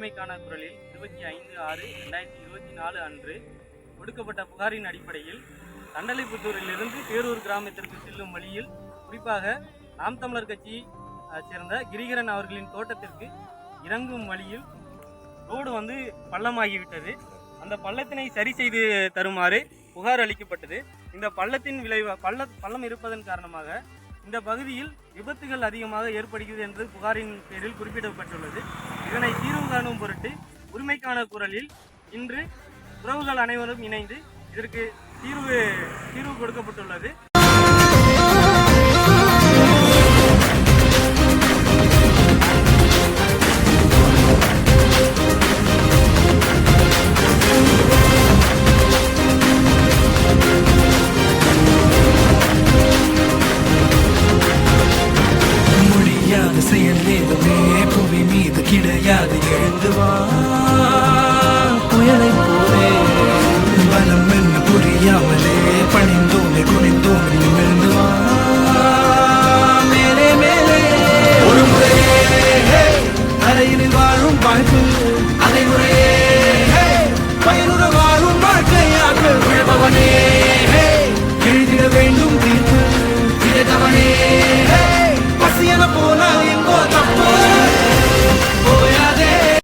உரிமைக்கான குரலில் இருபத்தி ஐந்து ஆறு ரெண்டாயிரத்தி இருபத்தி நாலு அன்று கொடுக்கப்பட்ட புகாரின் அடிப்படையில் தண்டலைப்புத்தூரிலிருந்து பேரூர் கிராமத்திற்கு செல்லும் வழியில் குறிப்பாக நாம் தமிழர் கட்சி சேர்ந்த கிரிகரன் அவர்களின் தோட்டத்திற்கு இறங்கும் வழியில் ரோடு வந்து பள்ளமாகிவிட்டது. அந்த பள்ளத்தினை சரி செய்து தருமாறு புகார் அளிக்கப்பட்டது. இந்த பள்ளத்தின் விளைவு பள்ள பள்ளம் இருப்பதன் காரணமாக இந்த பகுதியில் விபத்துகள் அதிகமாக ஏற்படுகிறது என்று புகாரின் பேரில் குறிப்பிடப்பட்டுள்ளது. இதனை தீர்வு காணும் பொருட்டு உரிமைக்கான குரலில் இன்று உறவுகள் அனைவரும் இணைந்து இதற்கு தீர்வு தீர்வு கொடுக்கப்பட்டுள்ளது. அது செயல் ஏதுமே புவி மீது கிடையாது எழுந்துவான்